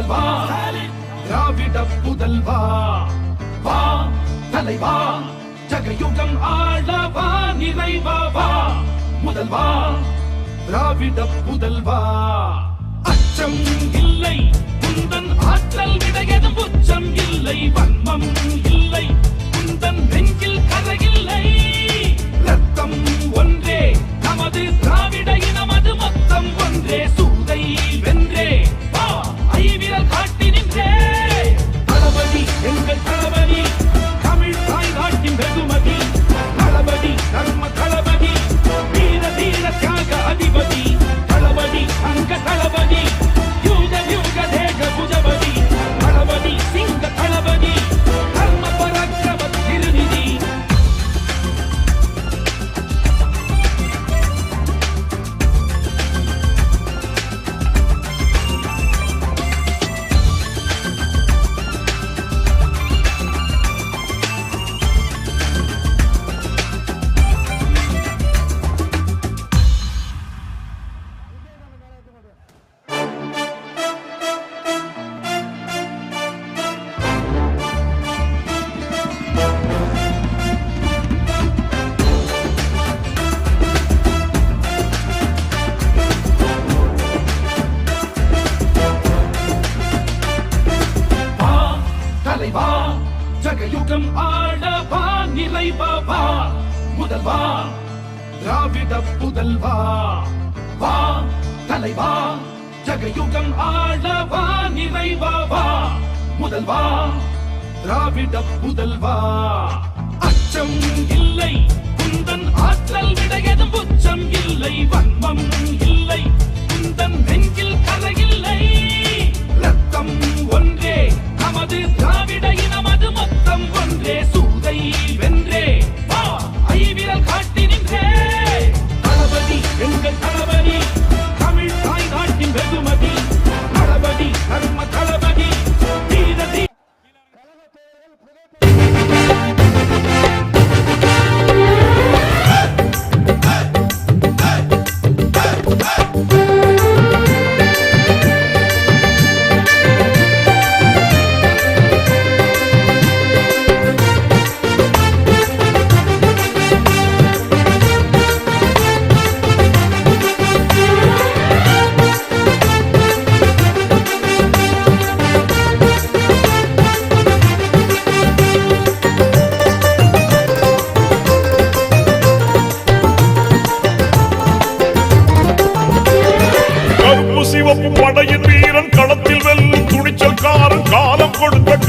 முதல்வா திராவிட புதல்வா. வா தலைவா. ஜகயுகம் ஆளவா நிறைவா வா. முதல்வா திராவிட புதல்வா. அச்சம் இல்லை குந்தன் ஆற்றல் விடையதும் உச்சம் இல்லை வன்மம் இல்லை குந்தன் நெஞ்சில் கரையில்லை. ரத்தம் ஒன்றே நமது திராவிட இனமது மொத்தம் ஒன்றே சு நிறைவா வா வா. முதல்வா திராவிட புதல்வா அச்சம் இல்லை. குந்தன் ஆற்றல் விடையதும் உச்சம் இல்லை. வன்மம் இல்லை. குந்தன் நெஞ்சில் கரையில்லை ரத்தம் ஒன்றே. நமது திராவிட இனமது மொத்தம் ஒன்றே. சூதை வென்று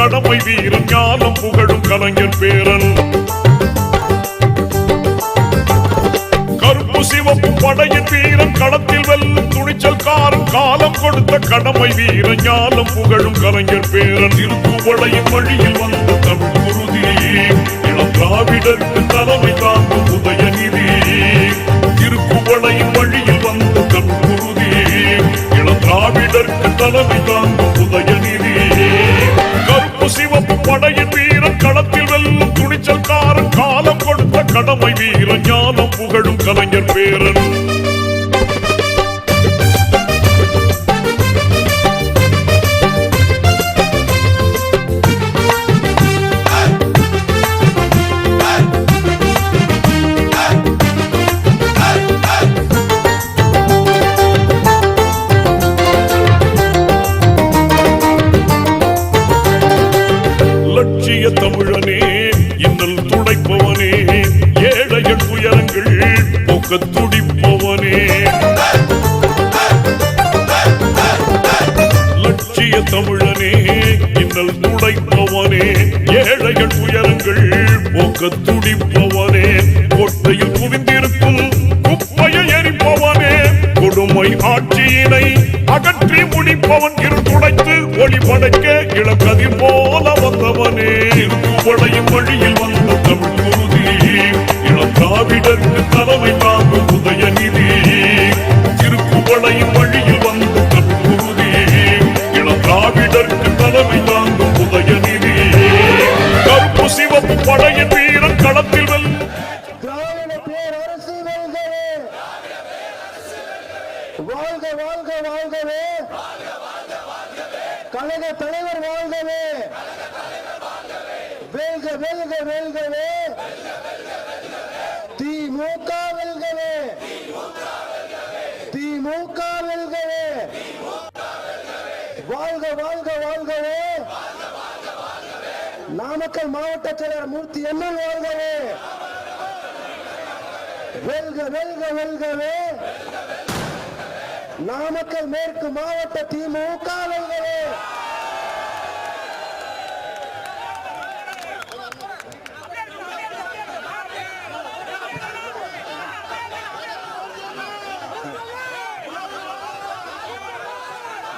கடமை வீரன் ஞானம் புகழும் கலைஞர் பேரன். கருப்பு சிவப்பு படையின் வீரன் களத்தில் வெல்லும் துணிச்சல் துணிச்சல்காரன் காலம் கொடுத்த கடமை வீரன் ஞானம் புகழும் கலைஞர் பேரன். திருக்குவளையின் வழியில் வந்த தமிழ் குருதி இளம் திராவிடருக்கு தலைமை தாங்கும் உதயநிதி திருக்குவளையின் வழியில் வந்த தமிழ் குருதி இளம் திராவிடருக்கு தலைமை தாங்கும் உதயநிதி கருப்பு சிவப்பு படையின் வீரன் களத்தில் வெல்லும் துணிச்சல்காரன் காலம் கொடுத்த கடமை வீரன் ஞானம் புகழும் கலைஞர் பேரன். இனிய தமிழனே இன்னல் துடைப்பவனே ஏழைகள் உயரங்கள் போக்க துடிப்பவனே. லட்சிய தமிழனே இன்னல் துடைப்பவனே ஏழைகள் உயரங்கள் போக்க துடி இளந்தாவிடற்கு தலைமை வெல்கவே வாழ்க வாழ்க வாழ்கவே. நாமக்கல் மாவட்ட செயலர் மூர்த்தி என்ன வாழ்கவே. வெல்க வெல்க வெல்கவே. நாமக்கல் மேற்கு மாவட்ட திமுக வெல்க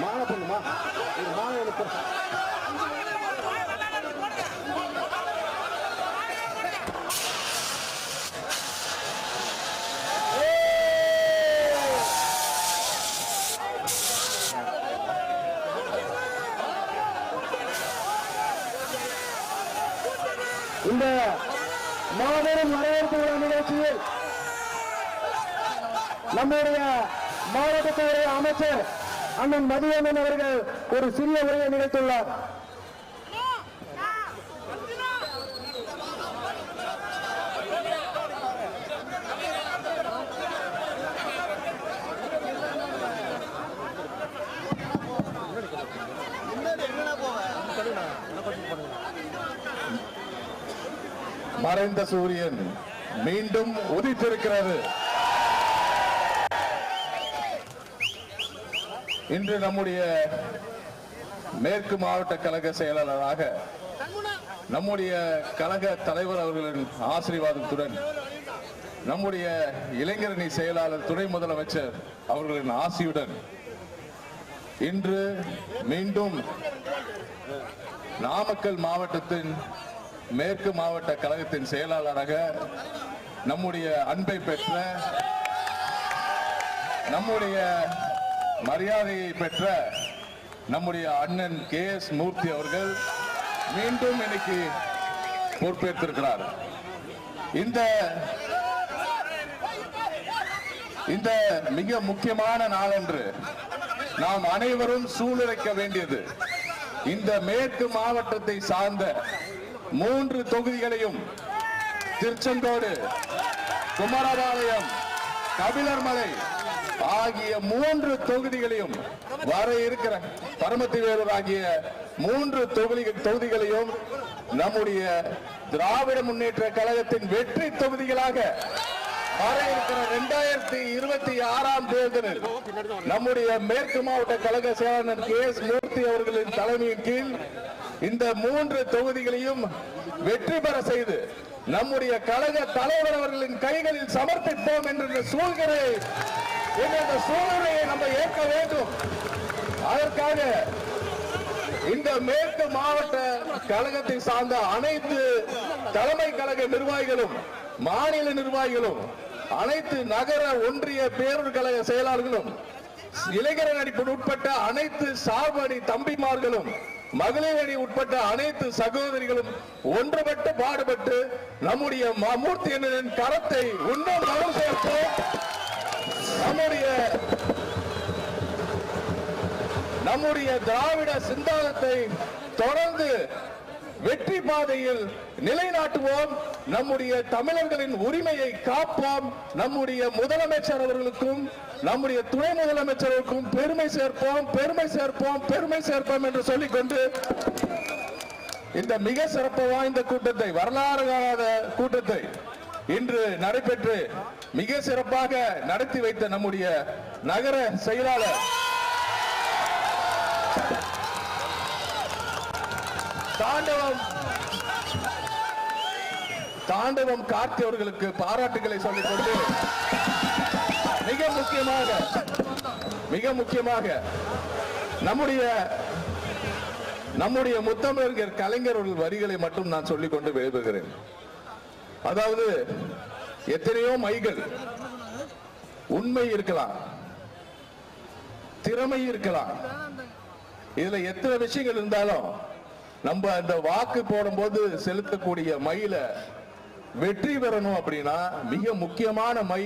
மாலை பண்ணுமா இது மாலை எனக்கு இந்த மாபெரும் வரவேற்பு விழா நிகழ்ச்சியில் நம்முடைய மாவட்டத்துடைய அமைச்சர் அண்ணன் மதியமன் அவர்கள் ஒரு சிறிய உரையை நிகழ்த்துள்ளார் மறைந்த சூரியன் மீண்டும் உதித்திருக்கிறது. இன்று நம்முடைய மேற்கு மாவட்ட கழக செயலாளராக நம்முடைய கழக தலைவர் அவர்களின் ஆசீர்வாதத்துடன் நம்முடைய இளைஞரணி செயலாளர் துணை முதலமைச்சர் அவர்களின் ஆசியுடன் இன்று மீண்டும் நாமக்கல் மாவட்டத்தின் மேற்கு மாவட்ட கழகத்தின் செயலாளராக நம்முடைய அன்பை பெற்ற நம்முடைய மரியாதையை பெற்ற நம்முடைய அண்ணன் கே எஸ் மூர்த்தி அவர்கள் மீண்டும் இன்னைக்கு பொறுப்பேற்றிருக்கிறார். இந்த இந்த மிக முக்கியமான நாளன்று நாம் அனைவரும் சூழலைக்க வேண்டியது. இந்த மேற்கு மாவட்டத்தை சார்ந்த மூன்று தொகுதிகளையும் திருச்செங்கோடு குமாரபாளையம் கபிலர்மலை ஆகிய மூன்று தொகுதிகளையும் வர இருக்கிற பரமத்திவேலூர் ஆகிய மூன்று தொகுதி தொகுதிகளையும் நம்முடைய திராவிட முன்னேற்ற கழகத்தின் வெற்றி தொகுதிகளாக வர இருக்கிற இரண்டாயிரத்தி இருபத்தி ஆறாம் தேர்தலில் நம்முடைய மேற்கு மாவட்ட கழக செயலாளர் கே எஸ் மூர்த்தி அவர்களின் தலைமையின் கீழ் இந்த மூன்று தொகுதிகளையும் வெற்றி பெற செய்து நம்முடைய கழக தலைவர் அவர்களின் கைகளில் சமர்ப்பிப்போம் என்று இந்த இந்த சூழ்நிலையை நம்ம ஏற்க வேண்டும். அதற்காக இந்த மேற்கு மாவட்ட கழகத்தை சார்ந்த அனைத்து தலைமை கழக நிர்வாகிகளும் மாநில நிர்வாகிகளும் அனைத்து நகர ஒன்றிய பேரூர் கழக செயலாளர்களும் இளைஞர் நடிப்பு உட்பட்ட அனைத்து சார்பு அணி தம்பிமார்களும் மகளிர் அணி உட்பட்ட அனைத்து சகோதரிகளும் ஒன்றுபட்டு பாடுபட்டு நம்முடைய மூர்த்தி கரத்தை உண்மை நம்முடைய நம்முடைய திராவிட சிந்தாந்தத்தை தொடர்ந்து வெற்றி பாதையில் நிலைநாட்டுவோம். நம்முடைய தமிழர்களின் உரிமையை காப்போம். நம்முடைய முதலமைச்சர் அவர்களுக்கும் நம்முடைய துணை முதலமைச்சர்களுக்கும் பெருமை சேர்ப்போம் பெருமை சேர்ப்போம் பெருமை சேர்ப்போம் என்று சொல்லிக்கொண்டு இந்த மிக சிறப்பு வாய்ந்த கூட்டத்தை வரலாறு காணாத கூட்டத்தை இன்று நடைபெற்று மிக சிறப்பாக நடத்தி வைத்த நம்முடைய நகர செயலாளர். தாண்டவம். தாண்டவம் கார்த்தி அவர்களுக்கு பாராட்டுகளை சொல்லிக் கொண்டு மிக முக்கியமாக மிக முக்கியமாக நம்முடைய நம்முடைய முத்தமிழர் கலைஞர்கள் வரிகளை மட்டும் நான் சொல்லிக் கொண்டு விரும்புகிறேன் அதாவது எத்தனையோ மைகள் உண்மை இருக்கலாம் திறமை இருக்கலாம். இதுல எத்தனை விஷயங்கள் இருந்தாலும் நம்ம அந்த வாக்கு போடும்போது செலுத்தக்கூடிய மயில வெற்றி பெறணும் அப்படின்னா மிக முக்கியமான மை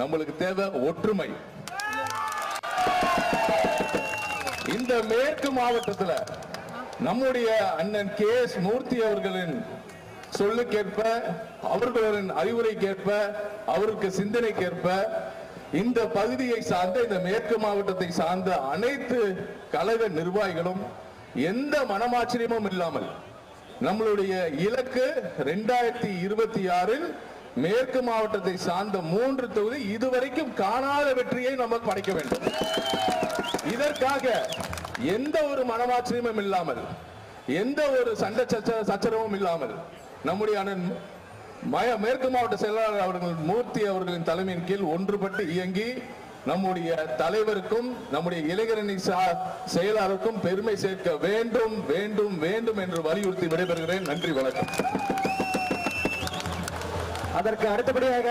நம்மளுக்கு தேவை ஒற்றுமை. இந்த மேற்கு மாவட்டத்தில் நம்முடைய அண்ணன் கே எஸ் மூர்த்தி அவர்களின் சொல்லுக்கேற்ப அவர்களின் அறிவுரைக்கேற்ப அவருக்கு சிந்தனைக்கேற்ப இந்த பகுதியை சார்ந்த இந்த மேற்கு மாவட்டத்தை சார்ந்த அனைத்து கழக நிர்வாகிகளும் எந்த மனமாச்சரியமும் இல்லாமல் நம்மளுடைய இலக்கு ரெண்டாயிரத்தி இருபத்தி ஆறில் மேற்கு மாவட்டத்தை சார்ந்த மூன்று தொகுதி இதுவரைக்கும் காணாத வெற்றியை நம்ம படைக்க வேண்டும். இதற்காக எந்த ஒரு மனமாச்சரியமும் இல்லாமல் எந்த ஒரு சண்டை சச்ச- சச்சரவும் இல்லாமல் நம்முடைய அண்ணன் மேற்கு மாவட்ட செயலாளர் அவர்கள் மூர்த்தி அவர்களின் தலைமையின் கீழ் ஒன்றுபட்டு இயங்கி நம்முடைய தலைவருக்கும் நம்முடைய இளைஞரணி செயலாளருக்கும் பெருமை சேர்க்க வேண்டும் வேண்டும் வேண்டும் என்று வலியுறுத்தி விடைபெறுகிறேன். நன்றி வணக்கம். அதற்கு அடுத்தபடியாக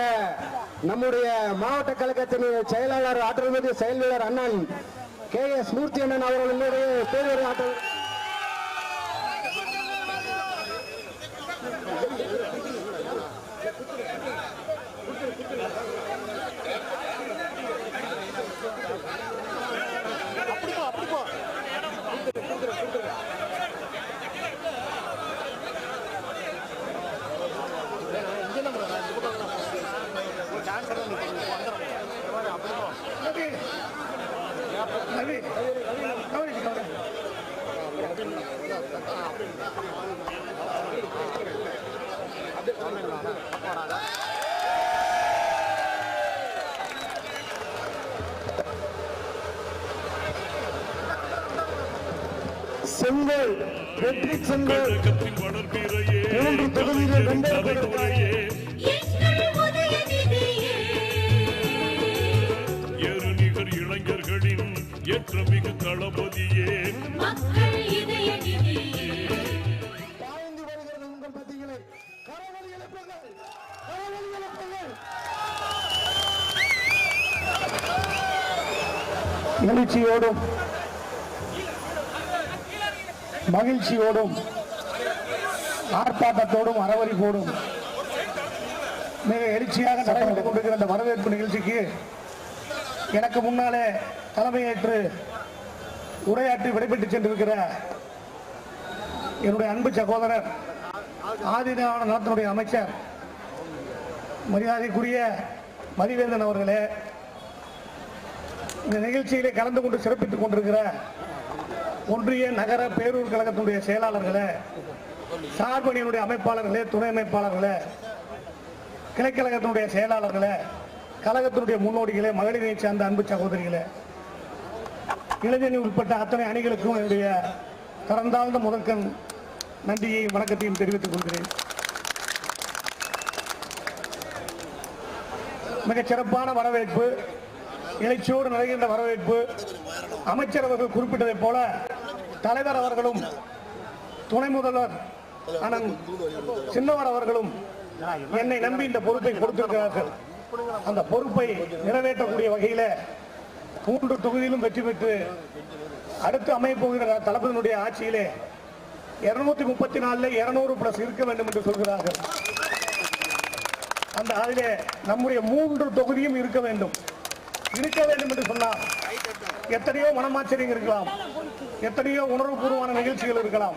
நம்முடைய மாவட்ட கழகத்தின் செயலாளர் ஆற்றல் மிகு செயலாளர் அண்ணன் கே எஸ் மூர்த்தி அண்ணன் அவர்களுடைய பேரொரு ஆற்றல் செங்கல் வெற்றி செங்கல். மூன்று தொகுதிகள் வென்றே தலைமுறையே எங்கள் உதயநிதியே எருநிகர் இளைஞர்களின் ஏற்றமிகு தளபதியே. மக்கள் இதய நிதியே பாய்ந்து வருகிறது உங்கள் மத்தியிலே. எழுப்புங்கள். எழுப்புங்கள். எழுச்சியோடும் மகிழ்ச்சியோடும் ஆர்ப்பாட்டத்தோடும் அறவழிப்போடும் மிக எழுச்சியாக நடைபெற்றுக் கொண்டிருக்கிற அந்த வரவேற்பு நிகழ்ச்சிக்கு எனக்கு முன்னாலே தலைமையேற்று உரையாற்றி விடைபெற்று சென்றிருக்கிற என்னுடைய அன்பு சகோதரர் ஆதிநாத நலத்தினுடைய அமைச்சர் மரியாதைக்குரிய மதிவேந்தன் அவர்களே இந்த நிகழ்ச்சியிலே கலந்து கொண்டு சிறப்பித்துக் கொண்டிருக்கிற ஒன்றிய நகர பேரூர் கழகத்தினுடைய செயலாளர்களே சார்பணியினுடைய அமைப்பாளர்களே துணை அமைப்பாளர்களே கிளைக்கழகத்தினுடைய செயலாளர்களே கழகத்தினுடைய முன்னோடிகளே மகளிரை சார்ந்த அன்பு சகோதரிகளே இளைஞனி உட்பட்ட அத்தனை அணிகளுக்கும் என்னுடைய கடந்தாழ்ந்த முதற்கண் நன்றியையும் வணக்கத்தையும் தெரிவித்துக் கொள்கிறேன். மிகச் சிறப்பான வரவேற்பு இளைச்சியோடு நிறைகின்ற வரவேற்பு அமைச்சர் அவர்கள் குறிப்பிட்டதைப் போல தலைவர் அவர்களும் துணை முதல்வர் அண்ணன் சின்னவர் அவர்களும் என்னை நம்பி இந்த பொறுப்பை கொடுத்திருக்கிறார்கள். அந்த பொறுப்பை நிறைவேற்றக்கூடிய வகையில மூன்று தொகுதியிலும் வெற்றி பெற்று அடுத்து அமையப்போகிற தளபதியினுடைய ஆட்சியிலே இருநூத்தி முப்பத்தி நாலுல இருநூறு பிளஸ் இருக்க வேண்டும் என்று சொல்கிறார்கள். அந்த அதிலே நம்முடைய மூன்று தொகுதியும் இருக்க வேண்டும். இருக்க வேண்டும் என்று சொன்னால் எத்தனையோ மனமாச்சரியங்கள் இருக்கலாம். எத்தனையோ உணர்வுபூர்வமான நிகழ்ச்சிகள் இருக்கலாம்.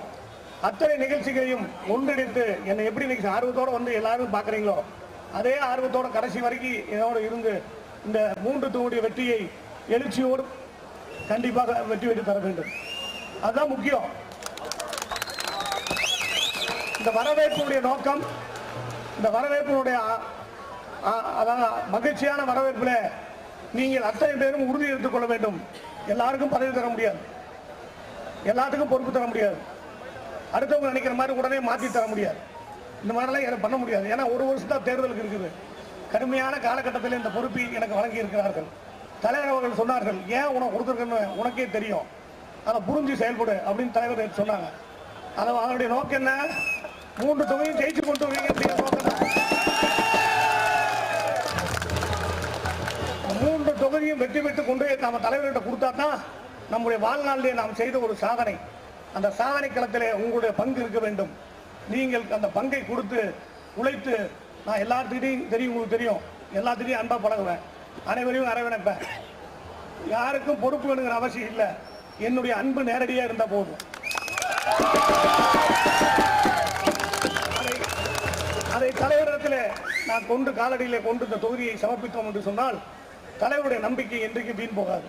அத்தனை நிகழ்ச்சிகளையும் ஒன்றிணைத்து என்னை எப்படி இன்னைக்கு ஆர்வத்தோட வந்து எல்லாரும் பார்க்குறீங்களோ அதே ஆர்வத்தோட கடைசி வரைக்கும் என்னோட இருந்து இந்த மூன்று தொகுதிய வெற்றியை எழுச்சியோடு கண்டிப்பாக வெற்றி வெற்றி தர வேண்டும். அதுதான் முக்கியம். இந்த வரவேற்புடைய நோக்கம் இந்த வரவேற்பினுடைய அதாவது மகிழ்ச்சியான வரவேற்பில் நீங்கள் அத்தனை பேரும் உறுதி எடுத்துக் கொள்ள வேண்டும். எல்லாருக்கும் பதவி தர முடியாது. எல்லாத்துக்கும் பொறுப்பு தர முடியாது. அடுத்தவங்க நினைக்கிற மாதிரி உடனே மாற்றி தர முடியாது. இந்த மாதிரிலாம் எனக்கு பண்ண முடியாது. ஏன்னா ஒரு வருஷம் தான் தேர்தலுக்கு இருக்குது. கடுமையான காலகட்டத்தில் இந்த பொறுப்பை எனக்கு வழங்கி இருக்கிறார்கள் தலைவர் அவர்கள் சொன்னார்கள் ஏன் உனக்கு கொடுத்துருக்கன்னு உனக்கே தெரியும். அதை புரிஞ்சு செயல்படு அப்படின்னு தலைவர் சொன்னாங்க. அதை அவருடைய நோக்கம் என்ன? மூன்று தொகையும் ஜெயிச்சு கொண்டு வரீங்க அப்படிங்கிற நோக்கம் மூன்று தொகுதியும் வெற்றி பெற்று கொண்டு நம்ம தலைவர்கிட்ட கொடுத்தா தான் நம்முடைய வாழ்நாளிலே நாம் செய்த ஒரு சாதனை. அந்த சாதனை களத்திலே உங்களுடைய பங்கு இருக்க வேண்டும். நீங்கள் அந்த பங்கை கொடுத்து உழைத்து நான் எல்லாத்துக்கிட்டையும் தெரியும் உங்களுக்கு தெரியும். எல்லாத்துக்கிட்டையும் அன்பாக பழகுவேன். அனைவரையும் அரவணைப்பேன். யாருக்கும் பொறுப்பு வேணுங்கிற அவசியம் இல்லை. என்னுடைய அன்பு நேரடியாக இருந்தால் போதும். அதை- தலைவரிடத்தில் நான் கொண்டு காலடியில் கொண்டு இந்த தொகுதியை சமர்ப்பித்தோம் என்று சொன்னால் தலைவருடைய நம்பிக்கை என்றைக்கு வீண் போகாது.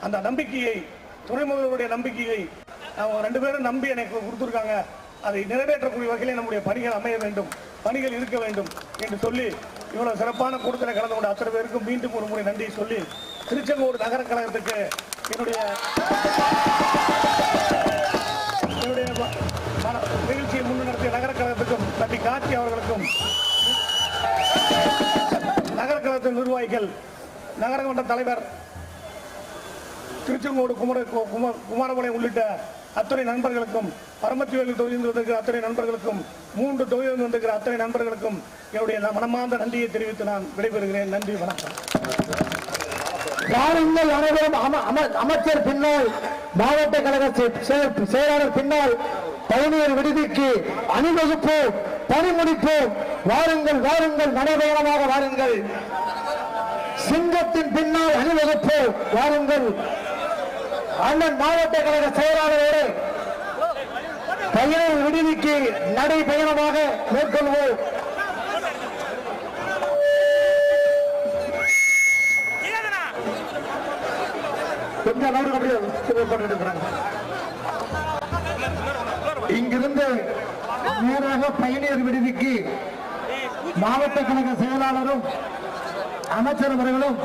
அந்த நம்பிக்கையை துணை முதல்வருடைய நம்பிக்கையை அவங்க ரெண்டு பேரும் நம்பி எனக்கு கொடுத்துருக்காங்க. அதை நிறைவேற்றக்கூடிய வகையில் நம்முடைய பணிகள் அமைய வேண்டும். பணிகள் இருக்க வேண்டும் என்று சொல்லி இவ்வளவு சிறப்பான கூட்டத்தில் கலந்து கொண்ட அத்தனை பேருக்கும் மீண்டும் ஒரு முறை நன்றி சொல்லி திருச்செங்கோடு நகர கழகத்துக்கு என்னுடைய என்னுடைய மன- நிகழ்ச்சியை முன்னிறுத்திய நகர கழகத்துக்கும் தம்பி கார்த்தி அவர்களுக்கும் நகர கழகத்தின் நிர்வாகிகள் நகரமன்ற தலைவர் திருச்செங்கோடு குமர கும- குமாரபாளையம் உள்ளிட்ட அத்தனை நண்பர்களுக்கும் பரமத்திவேலு தொகுதியில் வந்திருக்கிற அத்தனை நண்பர்களுக்கும் மூன்று தொகுதியில் வந்திருக்கிற அத்தனை நண்பர்களுக்கும் என்னுடைய மனமார்ந்த நன்றியை தெரிவித்து நான் விடைபெறுகிறேன். நன்றி வணக்கம். யாருங்கள் அனைவரும். அம- அம- அமைச்சர் பின்னால் மாவட்ட கழக செயலாளர் பின்னால் பயணியர் விடுதிக்கு அணிவகுப்பு பணிமுடிப்போம் வாருங்கள் வாருங்கள். நடைபயணமாக வாருங்கள். சிங்கத்தின் பின்னால் அணிவகுப்போம் வாருங்கள். அண்ணன் மாவட்ட கழக செயலாளரோடு பயணியர் விடுதிக்கு நடைபயணமாக மேற்கொள்வோம். கொஞ்சம் நகருக்கு அப்படியே இங்கிருந்து நேராக பயணியர் விடுதிக்கு மாவட்ட கழக செயலாளரும் அமைச்சர் அவர்களும்